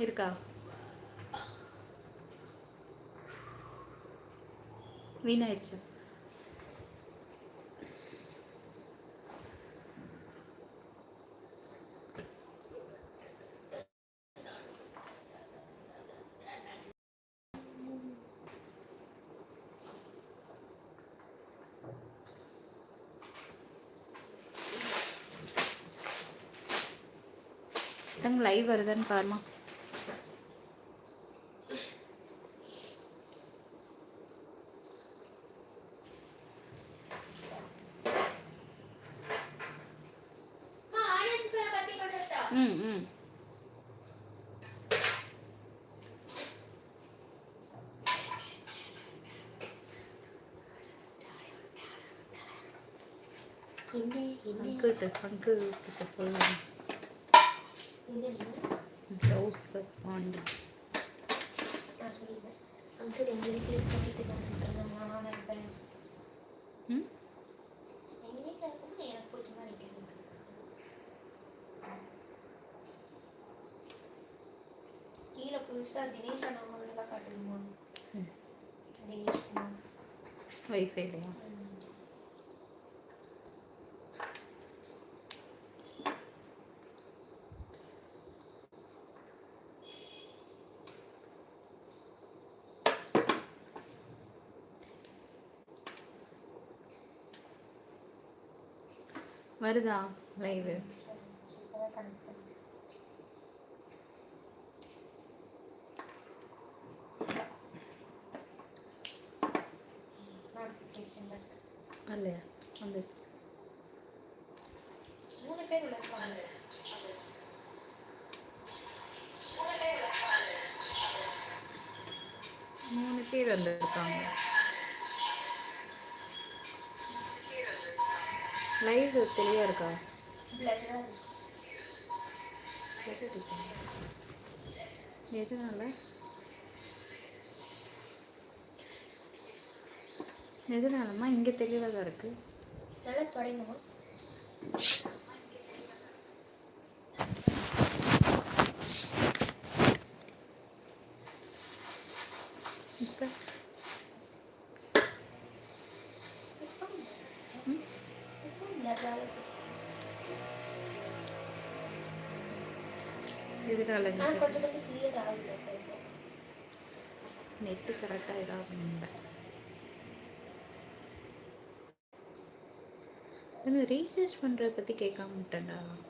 இருக்கா? வீணாயிடுச்சு தங்க லைவ் வருதான்னு பாருமா. ம் ம். அங்கிள்கிட்ட அங்கிள் கிட்ட சொல்லுங்க ப்ளவுஸ் பாண்டி நான் சொல்லிடுவேன் அங்கிள் எங்க வீட்டில் கட்டிட்டு இருப்பேன் ம் எங்கள் வீட்டில் இருக்கும்போது எனக்கு பிடிச்ச மாதிரி இருக்கிறது கீழே புதுசாக தினேஷ் அண்ணாமலாம் காட்டுதுமா ம். தினேஷ் குமார். வருதா? லைவ் அல்லையா வந்து. மூணு பேர் மூணு பேர் வந்திருக்காங்க. லைவ் தெளிவா இருக்கா? எதனால? எதனாலம்மா இங்கே தெளிவாக தான் இருக்கு? நல்லா தொடங்கணும் எதனால ஆனால் கொஞ்சம் கொஞ்சம் கிளியர் ஆகுது அப்போ இப்போ. நெட்டு கரெக்டாக இல்லை இந்த ரீசர்ச் பண்ணுறத பற்றி கேட்காம விட்டேன்டா நான்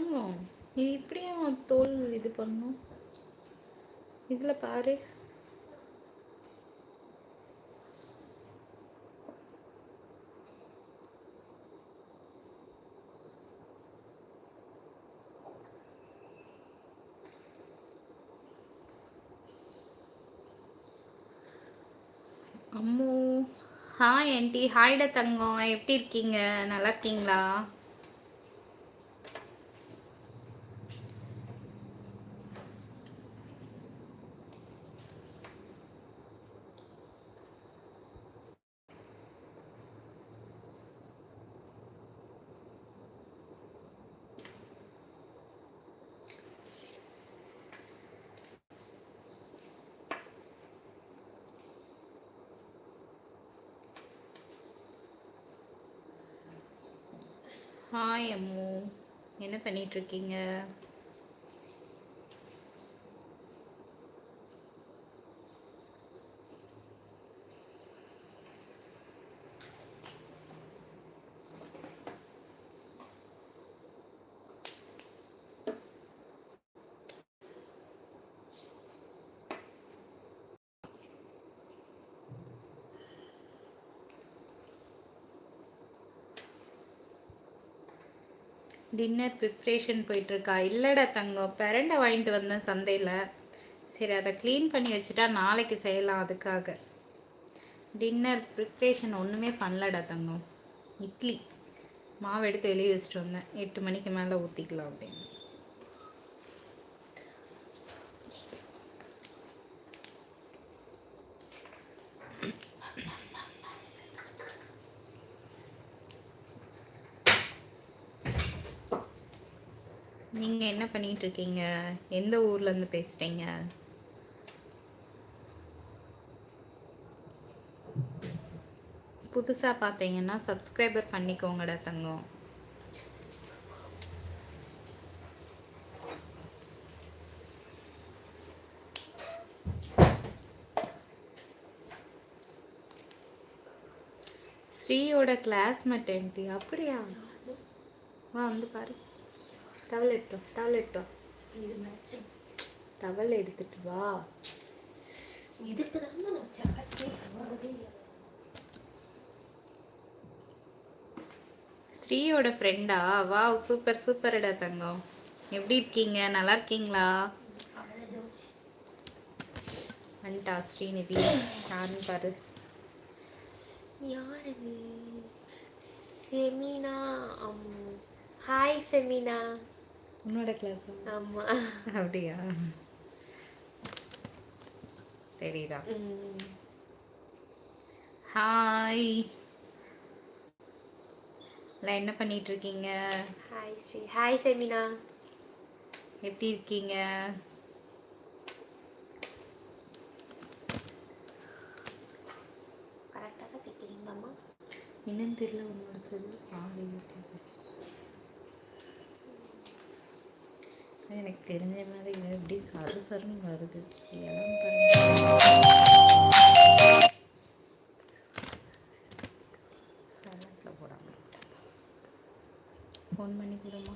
தங்கம் இது இப்படியே தோல் இது பண்ணும்? இதில் பாரு. அம்மு. ஹாய் ஆண்டி ஹாய்டா தங்கம். எப்படி இருக்கீங்க? நல்லா இருக்கீங்களா ஹாய் அம்மு என்ன டின்னர் ப்ரிப்ரேஷன் போயிட்டுருக்கா. இல்லைடா தங்கம் பிரண்டை வாங்கிட்டு வந்தேன் சந்தையில். சரி அதை க்ளீன் பண்ணி வச்சுட்டா நாளைக்கு செய்யலாம் அதுக்காக. டின்னர் ப்ரிப்ரேஷன் ஒன்றுமே பண்ணலடா தங்கம். இட்லி. மாவு எடுத்து வெளியே வச்சுட்டு வந்தேன். எட்டு மணிக்கு மேலே ஊற்றிக்கலாம் அப்படின்னு. நீங்கள் என்ன பண்ணிட்டு இருக்கீங்க எந்த ஊர்லேருந்து பேசுகிறீங்க புதுசாக பார்த்தீங்கன்னா சப்ஸ்கிரைபர் பண்ணிக்கோங்கடா தங்கம். ஸ்ரீயோட கிளாஸ்மேட் ஆண்டி அப்படியா? வா வந்து பாரு. டவல் எடுத்தோம் டவல் எடுத்தோம் இது டவல் எடுத்துட்டு வா. இதுக்கு தான் நான் சாட்டே வரதே இல்லை. ஸ்ரீயோட ஃப்ரெண்டா வா சூப்பர் சூப்பர்டா தங்கம். எப்படி இருக்கீங்க? நல்லா இருக்கீங்களா? வந்துட்டா ஸ்ரீநிதி. யாருன்னு பாரு. யார் இது ஃபெமினா ஹாய் ஃபெமினா உன்னோட கிளாஸ் ஆமாம் அப்படியா? தெரியுதா? ஹாய் இல்லை என்ன பண்ணிட்டு இருக்கீங்க ஹாய் ஸ்ரீ ஹாய் ஃபெமினா எப்படி இருக்கீங்க? என்னன்னு தெரியல உன்னோட சொல்லு ஆறு எனக்கு தெரிஞ்ச மாதிரி எப்படி சரு சருன்னு வருது. இடம் பாருங்க போடாம. ஃபோன் பண்ணி கொடுமா.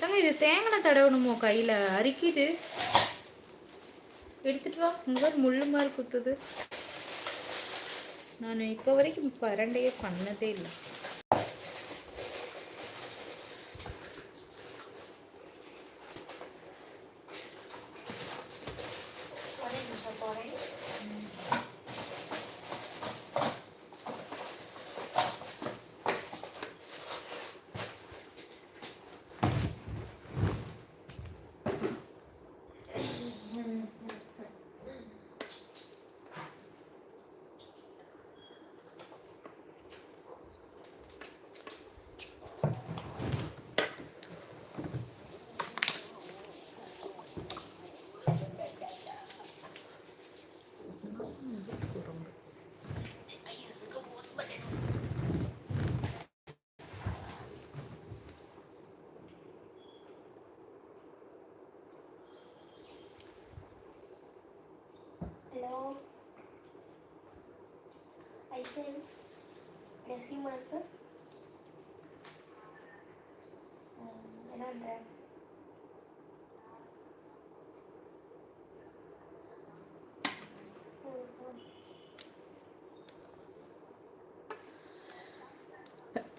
தங்க இது தேங்காய் தடவணுமோ கையில்? அரிக்குது. எடுத்துட்டு வா. உங்க முள்ளு மாதிரி குத்துது. நான் இப்போ வரைக்கும் பரண்டையே பண்ணதே இல்லை.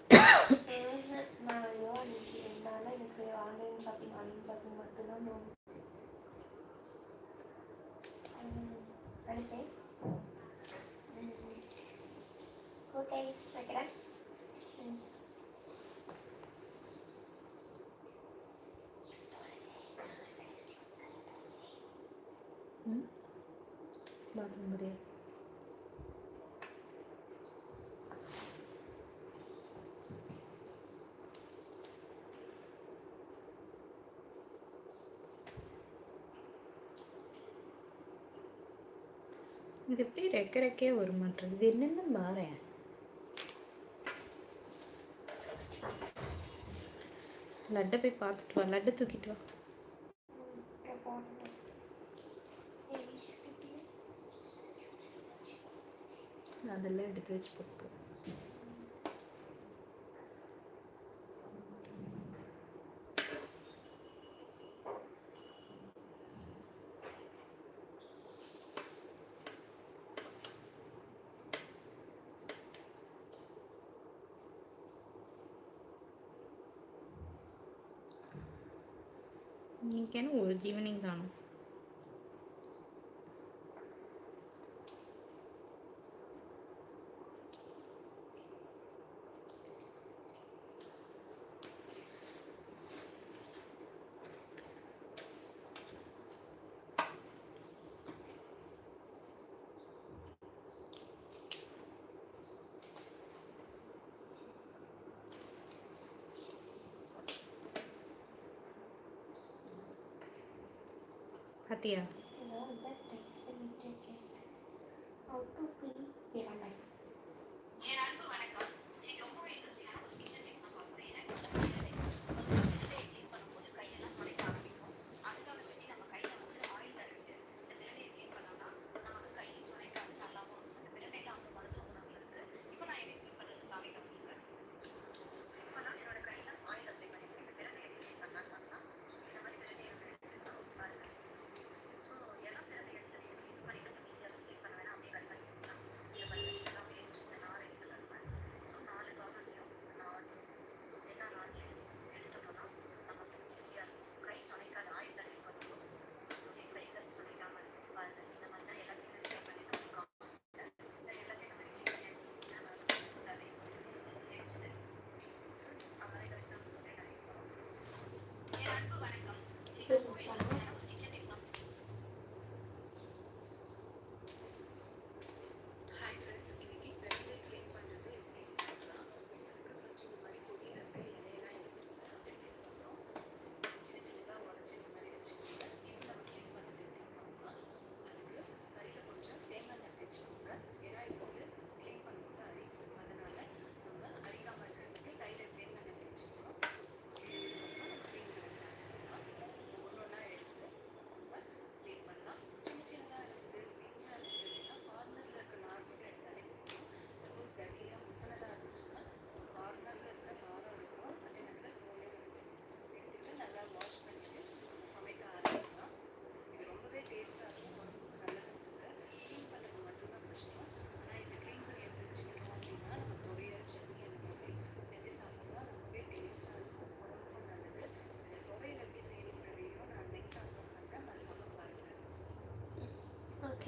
ஐயோ இன்னைக்கு ரெண்டு நாளா எனக்கு ஆன்லைன் ஷாப்பிங் ஆன்லைன் ஷாப்பிங் மட்டும்தான் தோணுச்சு ம், வைக்கிறேன். பாத்ரூம் இது எப்படி ரெக்க ரெக்கே வர மாட்டேங்குது இது என்னென்ன மாறேன் லட்டை போய் பார்த்துட்டு வா. லட்டு தூக்கிட்டு வா. அதெல்லாம் எடுத்து வச்சு போட்டு இன்னைக்கு என்ன ஒரு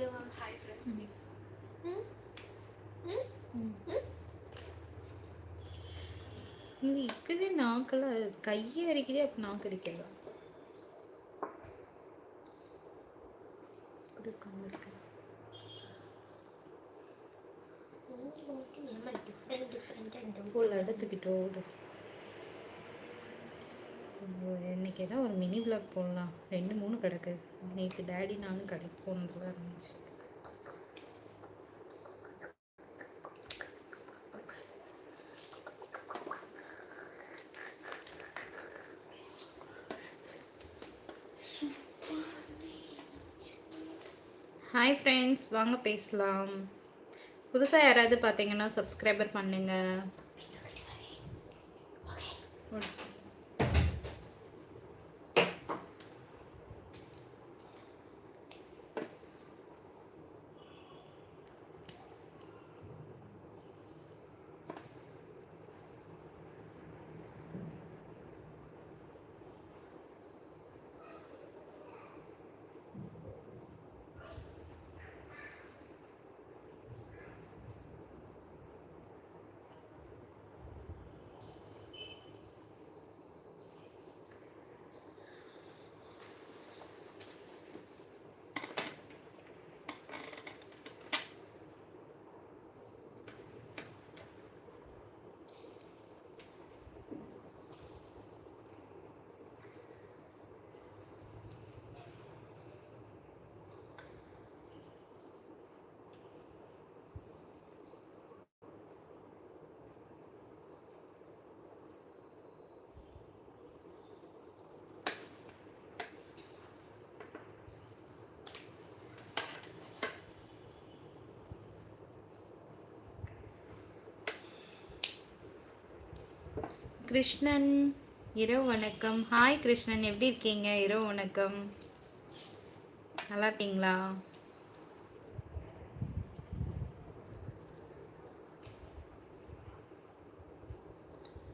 ஹாய் hmm. hmm. இப்பவே நாக்கெல்லாம் கையை அரைக்குதே அப்போ நாக்கு அரைக்கலாம் உட்காந்துருக்கேன் ஒரு இடத்துக்கிட்ட ஓடு இன்னைக்கு ஏதோ ஒரு மினி விளாக் போடலாம். ரெண்டு மூணு கிடக்கு. நேற்று டேடி நானும் கடைக்கு போனதுல இருந்துச்சு. ஹாய் ஃப்ரெண்ட்ஸ் வாங்க பேசலாம். புதுசாக யாராவது பார்த்தீங்கன்னா சப்ஸ்கிரைபர் பண்ணுங்க. கிருஷ்ணன் இரவு வணக்கம். ஹாய் கிருஷ்ணன் எப்படி இருக்கீங்க? இரவு வணக்கம். நல்லா இருக்கீங்களா?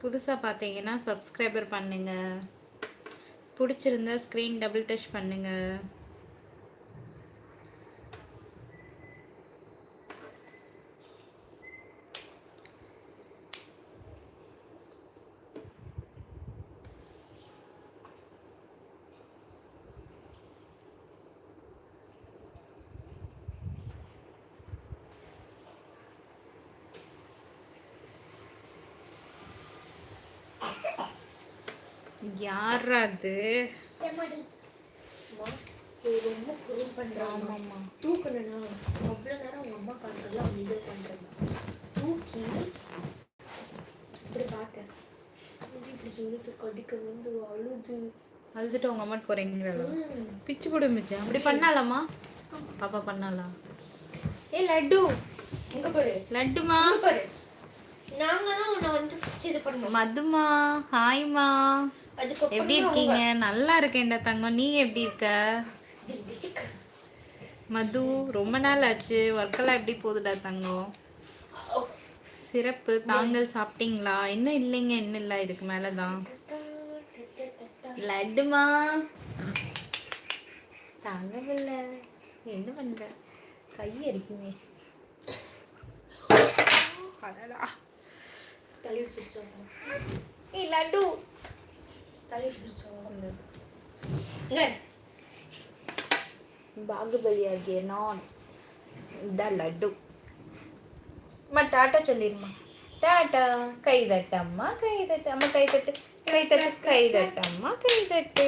புதுசாக பார்த்தீங்கன்னா சப்ஸ்கிரைபர் பண்ணுங்கள் பிடிச்சிருந்தா ஸ்க்ரீன் டபுள் டச் பண்ணுங்கள் யாரா அது அம்மா ரொம்ப குறும் பண்ணுறாங்க ஆமாம்மா. தூக்கணும்னா அவ்வளோ நேரம் அவங்க அம்மா பண்ணுறதுல அவங்க இது பண்ணுறது தூக்கி இப்படி பார்த்தேன். கடிக்க வந்து அழுது. அழுதுட்டு உங்க அம்மாட்டு போறீங்களா? ம். பிச்சு போடு மிச்சு அப்படி பண்ணாலாமா பாப்பா பண்ணாலா ஏ லட்டு. இங்க பாரு லட்டுமா? பாரு நாங்க தான் உன்னை வந்து first இது பண்ணுவோம் மதுமா ஹாய்மா எப்படி இருக்கீங்க? நல்லா இருக்கேன்டா தங்கம். நீ எப்படி இருக்க. மது ரொம்ப நாள் ஆச்சு. ஒர்க்கெல்லாம் எப்படி போகுதுடா தங்கம். சிறப்பு. தாங்கள் சாப்பிட்டீங்களா? இன்னும் இல்லைங்க. இன்னும் இல்லை. இதுக்கு மேலே தான் லட்டுமா தாங்கவில்லை என்ன பண்ற? கை அரிக்குமே அடடா. தலையில் சிரிச்சோம் ஏய் லட்டு. தலையில் சிரிச்சோம் பாகுபலியாகிய நான். இந்த லட்டு. அம்மா டாட்டா சொல்லிடுமா டாட்டா கைதட்டம்மா கைதட்டு. அம்மா கைதட்டு. கைதட்டு கைதட்டம்மா கைதட்டு.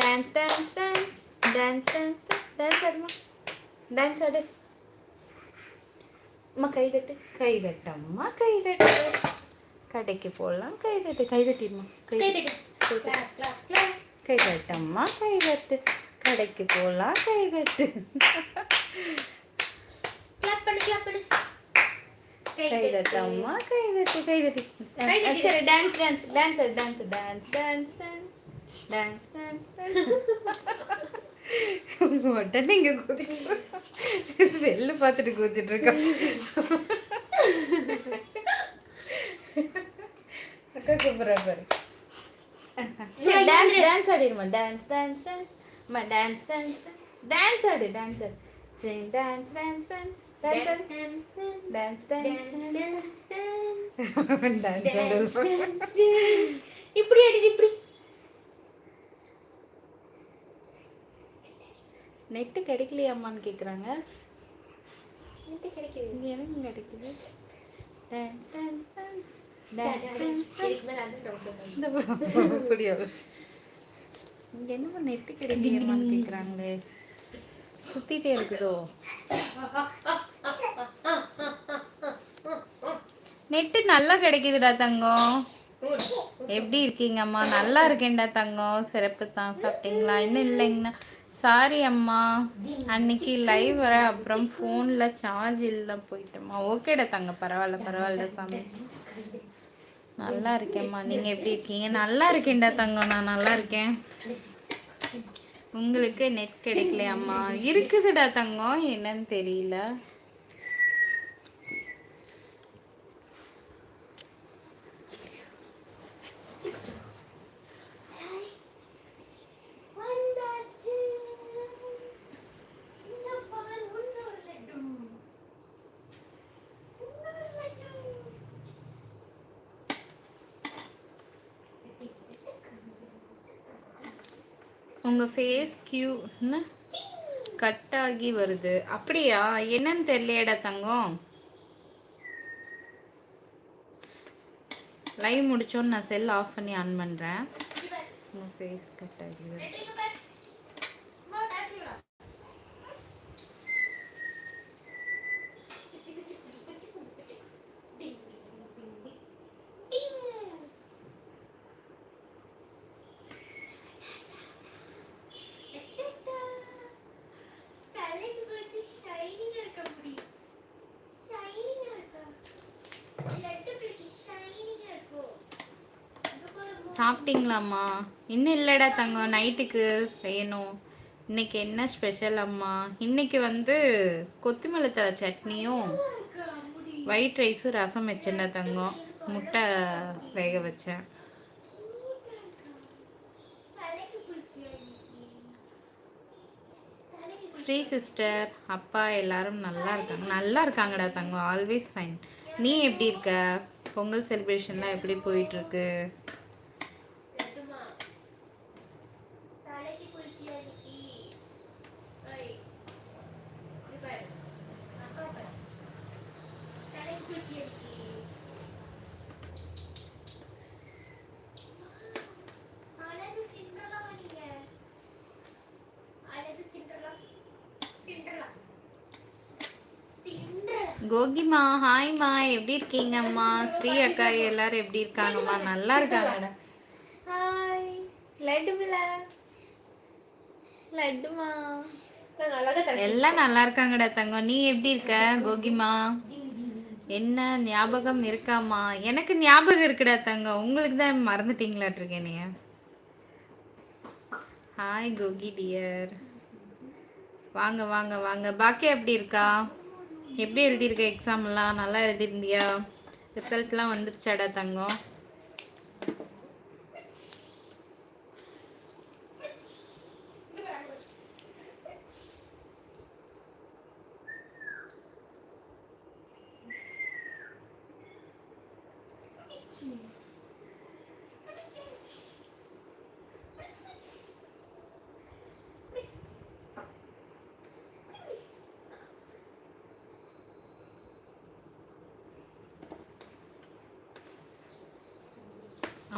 Dance dance dance dance dance dance ஆடுமா. Dance ஆடு. கை கை தட்டு தட்டு. Clap, clap, clap. கை தட்டம்மா கை தட்டு கடைக்கு போகலாம் கை தட்டு Clap பண்ணு, clap பண்ணு. கை கை தட்டு. தட்டம்மா கை தட்டு கை தட்டு கை தட்டு. சரி dance dance dance dance dance dance dance dance dance உடனே இங்க குதிக்க செல்லு பார்த்துட்டு குதிச்சிட்டு இருக்கா அக்கா கூப்பிடுறா பாரு. டான்ஸ் டான்ஸ் ஆடிடுமா? டான்ஸ் டான்ஸ் டான்ஸ் அம்மா டான்ஸ் டான்ஸ் டான்ஸ் ஆடு டான்ஸ் ஆடு. Dance dance dance dance dance dance dance, dance dance, dance. இப்படி அடி இப்படி. நெட்டு கிடைக்கலையாம்மான்னு கேட்குறாங்க எப்படி கிடைக்குது இங்கே எனக்கு கிடைக்குது இங்கே என்னம்மா நெட்டு கிடைக்கலையாம்மான்னு கேட்குறாங்களே சுத்திட்டே இருக்குதோ? நெட்டு நல்லா கிடைக்குதுடா தங்கம். எப்படி இருக்கீங்க அம்மா நல்லா இருக்கேன்டா தங்கம். சிறப்பு தான் சாப்பிட்டீங்களா? இன்னும் இல்லைங்கண்ணா. சாரி அம்மா. அன்னைக்கு லைவ் வர அப்புறம் ஃபோனில் சார்ஜ் இல்லை போயிட்டோம்மா. ஓகேடா தங்க பரவாயில்ல பரவாயில்ல சாமி. நல்லா இருக்கேம்மா. நீங்கள் எப்படி இருக்கீங்க? நல்லா இருக்கேன்டா தங்கம் நான் நல்லா இருக்கேன். உங்களுக்கு நெட் கிடைக்கலையாம்மா? இருக்குதுடா தங்கம். என்னன்னு தெரியல வந்தாச்சு. இந்த பால் உன்னோட லட்டு. உன்னோட லட்டு. உங்கள் ஃபேஸ் கியூ என்ன கட் ஆகி வருது. அப்படியா? என்னன்னு தெரியலையேடா தங்கம். லைவ் முடிச்சோன்னு நான் செல் ஆஃப் பண்ணி ஆன் பண்ணுறேன் உங்கள் ஃபேஸ் கட் ஆகி வருது. சாப்பிட்டீங்களாம்மா? இன்னும் இல்லைடா தங்கம். நைட்டுக்கு செய்யணும். இன்னைக்கு என்ன ஸ்பெஷல் அம்மா? இன்னைக்கு வந்து கொத்தமல்லி தழை சட்னியும் ஒயிட் ரைஸு ரசம் வச்சேன்டா தங்கம். முட்டை வேக வச்சேன். ஸ்ரீ சிஸ்டர் அப்பா எல்லாரும் நல்லா இருக்காங்க. நல்லா இருக்காங்கடா தங்கம். ஆல்வேஸ் ஃபைன் நீ எப்படி இருக்க? பொங்கல் செலிப்ரேஷன்லாம் எப்படி போயிட்டுருக்கு கோகிமா ஹாய்மா எப்படி இருக்கீங்கம்மா ஸ்ரீ அக்கா எல்லாரும் எப்படி இருக்காங்கம்மா நல்லா இருக்காங்கடா ஹாய் லட்டுமில. லட்டுமா. எல்லாம் நல்லா இருக்காங்கடா தங்கம். நீ எப்படி இருக்க கோகிமா? என்ன ஞாபகம் இருக்காமா எனக்கு ஞாபகம் இருக்குடா தங்கம். உங்களுக்கு தான் மறந்துட்டீங்களாட்டிருக்கேன் நீ ஹாய் கோகி டியர் வாங்க வாங்க வாங்க. பாக்கியா எப்படி இருக்கா? எப்படி எழுதியிருக்க எக்ஸாம்லாம் நல்லா எழுதியிருந்தியா? ரிசல்ட்லாம் வந்துருச்சாடா தங்கம்?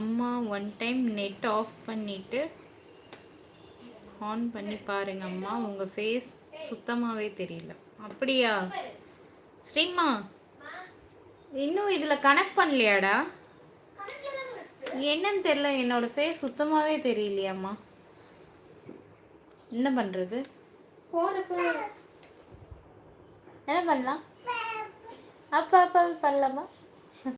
அம்மா ஒன் டைம் நெட் ஆஃப் பண்ணிட்டு ஆன் பண்ணி பாருங்க அம்மா. உங்கள் ஃபேஸ் சுத்தமாகவே தெரியல. அப்படியா? ஸ்ரீமா இன்னும் இதில் கனெக்ட் பண்ணலையாடா? என்னன்னு தெரியல. என்னோட ஃபேஸ் சுத்தமாகவே தெரியலையாம்மா. என்ன பண்ணுறது போறப்ப. என்ன பண்ணலாம்? அப்பா அப்பா பண்ணலாமா?